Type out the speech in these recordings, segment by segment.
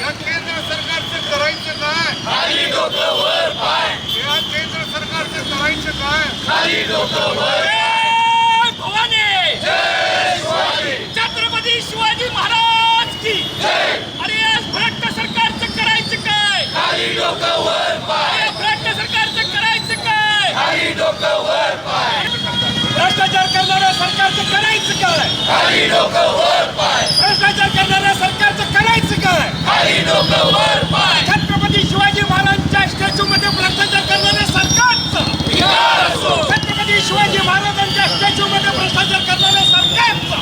केंद्र सरकारचं करायचं काय? या केंद्र सरकारचं करायचं काय? भवानी! छत्रपती शिवाजी महाराज की! अरे भ्रष्ट सरकारचं करायचं काय? अरे भ्रष्ट सरकारचं करायचं काय? भ्रष्टाचार करणाऱ्या सरकारचं करायचं काय? भ्रष्टाचार करणाऱ्या सरकारचं करायचं काय छत्रपती शिवाजी महाराजांच्या स्टॅच्यू मध्ये भ्रष्टाचार करणाऱ्या सरकारचं छत्रपती शिवाजी महाराजांच्या स्टॅच्यू मध्ये भ्रष्टाचार करणाऱ्या सरकारचं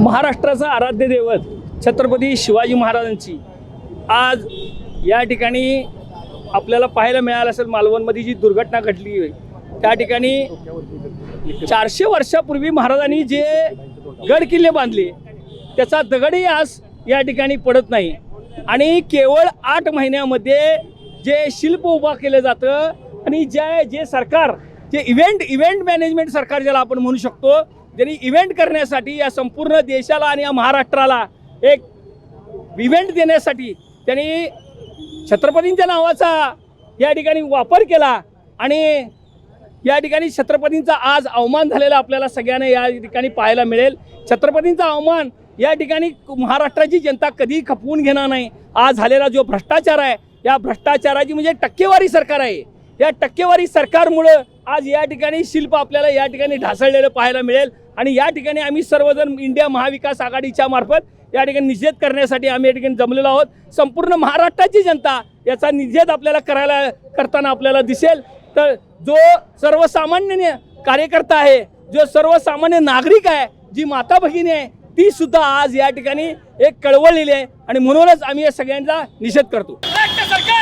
महाराष्ट्राचं आराध्य दैवत. छत्रपती शिवाजी महाराजांची. आज या ठिकाणी आपल्याला पाहायला मिळालं असेल मालवणमध्ये जी दुर्घटना घडली आहे, त्या ठिकाणी चारशे वर्षापूर्वी महाराजांनी जे गड किल्ले बांधले त्याचा दगडही आज या ठिकाणी पडत नाही. आणि केवळ आठ महिन्यामध्ये जे शिल्प उभा केलं जातं आणि जे जे सरकार जे इव्हेंट इव्हेंट मॅनेजमेंट सरकार ज्याला आपण म्हणू शकतो ज्यांनी इव्हेंट करण्यासाठी या संपूर्ण देशाला आणि या महाराष्ट्राला एक इव्हेंट देण्यासाठी त्यांनी छत्रपतींच्या नावाचा या ठिकाणी वापर केला आणि या ठिकाणी छत्रपतींचा आज अवमान झालेला आपल्याला सगळ्यांना या ठिकाणी पाहायला मिळेल. छत्रपतींचा अवमान या ठिकाणी महाराष्ट्राची जनता कधी खपवून घेणार नाही. आज झालेला जो भ्रष्टाचार आहे या भ्रष्टाचाराची म्हणजे टक्केवारी सरकार आहे. या टक्केवारी सरकारमुळं आज या ठिकाणी शिल्प आपल्याला या ठिकाणी ढासळलेलं पाहायला मिळेल. आणि या ठिकाणी आम्ही सर्वजण इंडिया महाविकास आघाडीच्या मार्फत या ठिकाणी निषेध करण्यासाठी आम्ही या ठिकाणी जमलेलो आहोत. संपूर्ण महाराष्ट्राची जनता याचा निषेध आपल्याला करायला करताना आपल्याला दिसेल. तर जो सर्वसामान्य कार्यकर्ता आहे जो सर्वसामान्य नागरिक आहे जी माता भगिनी आहे ती सुद्धा आज या ठिकाणी एक कळवळलेली आहे आणि म्हणूनच आम्ही या सगळ्यांचा निषेध करतो. सरकार